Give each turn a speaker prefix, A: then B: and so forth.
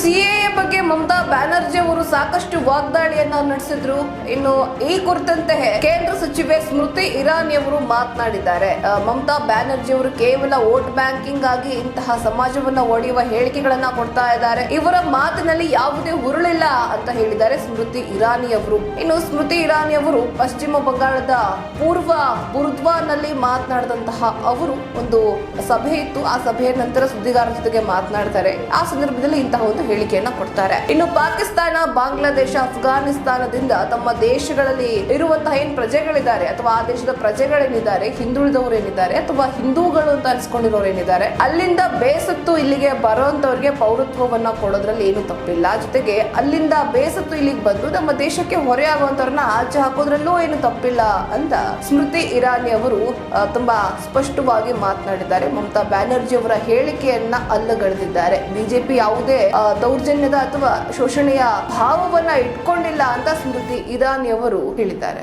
A: CA ಬಗ್ಗೆ ಮಮತಾ ಬ್ಯಾನರ್ಜಿ ಅವರು ಸಾಕಷ್ಟು ವಾಗ್ದಾಳಿಯನ್ನ ನಡೆಸಿದ್ರು. ಇನ್ನು ಈ ಕುರಿತಂತೆ ಕೇಂದ್ರ ಸಚಿವೆ ಸ್ಮೃತಿ ಇರಾನಿ ಅವರು ಮಾತನಾಡಿದ್ದಾರೆ. ಮಮತಾ ಬ್ಯಾನರ್ಜಿ ಅವರು ಕೇವಲ ವೋಟ್ ಬ್ಯಾಂಕಿಂಗ್ ಆಗಿ ಇಂತಹ ಸಮಾಜವನ್ನ ಒಡೆಯುವ ಹೇಳಿಕೆಗಳನ್ನ ಕೊಡ್ತಾ ಇದ್ದಾರೆ. ಇವರ ಮಾತಿನಲ್ಲಿ ಯಾವುದೇ ಉರುಳಿಲ್ಲ ಅಂತ ಹೇಳಿದ್ದಾರೆ ಸ್ಮೃತಿ ಇರಾನಿ ಅವರು. ಇನ್ನು ಸ್ಮೃತಿ ಇರಾನಿ ಅವರು ಪಶ್ಚಿಮ ಬಂಗಾಳದ ಪೂರ್ವ ಬುರ್ದ್ವಾನಲ್ಲಿ ಮಾತನಾಡಿದಂತಹ ಅವರು ಒಂದು ಸಭೆ ಇತ್ತು. ಆ ಸಭೆಯ ನಂತರ ಸುದ್ದಿಗಾರರ ಜೊತೆಗೆ ಮಾತನಾಡ್ತಾರೆ. ಆ ಸಂದರ್ಭದಲ್ಲಿ ಇಂತಹ ಒಂದು ಹೇಳಿಕೆಯನ್ನ ಕೊಡ್ತಾರೆ. ಇನ್ನು ಪಾಕಿಸ್ತಾನ, ಬಾಂಗ್ಲಾದೇಶ, ಅಫ್ಘಾನಿಸ್ತಾನದಿಂದ ತಮ್ಮ ದೇಶಗಳಲ್ಲಿ ಇರುವಂತಹ ಏನ್ ಪ್ರಜೆಗಳಿದ್ದಾರೆ ಅಥವಾ ಆ ದೇಶದ ಪ್ರಜೆಗಳೇನಿದ್ದಾರೆ ಹಿಂದುಳಿದವರು ಏನಿದ್ದಾರೆ ಅಥವಾ ಹಿಂದೂಗಳು ಅಂತ ಅನ್ಸ್ಕೊಂಡಿರೋರು ಏನಿದ್ದಾರೆ ಅಲ್ಲಿಂದ ಬೇಸತ್ತು ಇಲ್ಲಿಗೆ ಬರೋಂತವ್ರಿಗೆ ಪೌರತ್ವವನ್ನ ಕೊಡೋದ್ರಲ್ಲಿ ಏನು ತಪ್ಪಿಲ್ಲ. ಜೊತೆಗೆ ಅಲ್ಲಿಂದ ಬೇಸತ್ತು ಇಲ್ಲಿಗೆ ಬಂದು ನಮ್ಮ ದೇಶಕ್ಕೆ ಹೊರೆ ಆಗುವಂತವ್ರನ್ನ ಆಚೆ ಹಾಕೋದ್ರಲ್ಲೂ ಏನು ತಪ್ಪಿಲ್ಲ ಅಂತ ಸ್ಮೃತಿ ಇರಾನಿ ಅವರು ತುಂಬಾ ಸ್ಪಷ್ಟವಾಗಿ ಮಾತನಾಡಿದ್ದಾರೆ. ಮಮತಾ ಬ್ಯಾನರ್ಜಿ ಅವರ ಹೇಳಿಕೆಯನ್ನ ಅಲ್ಲಗಳೆದಿದ್ದಾರೆ. ಬಿಜೆಪಿ ಯಾವುದೇ ದೌರ್ಜನ್ಯದ ಅಥವಾ ಶೋಷಣೆಯ ಭಾವವನ್ನ ಇಟ್ಕೊಂಡಿಲ್ಲ ಅಂತ ಸ್ಮೃತಿ ಇರಾನಿಯವರು ಹೇಳಿದ್ದಾರೆ.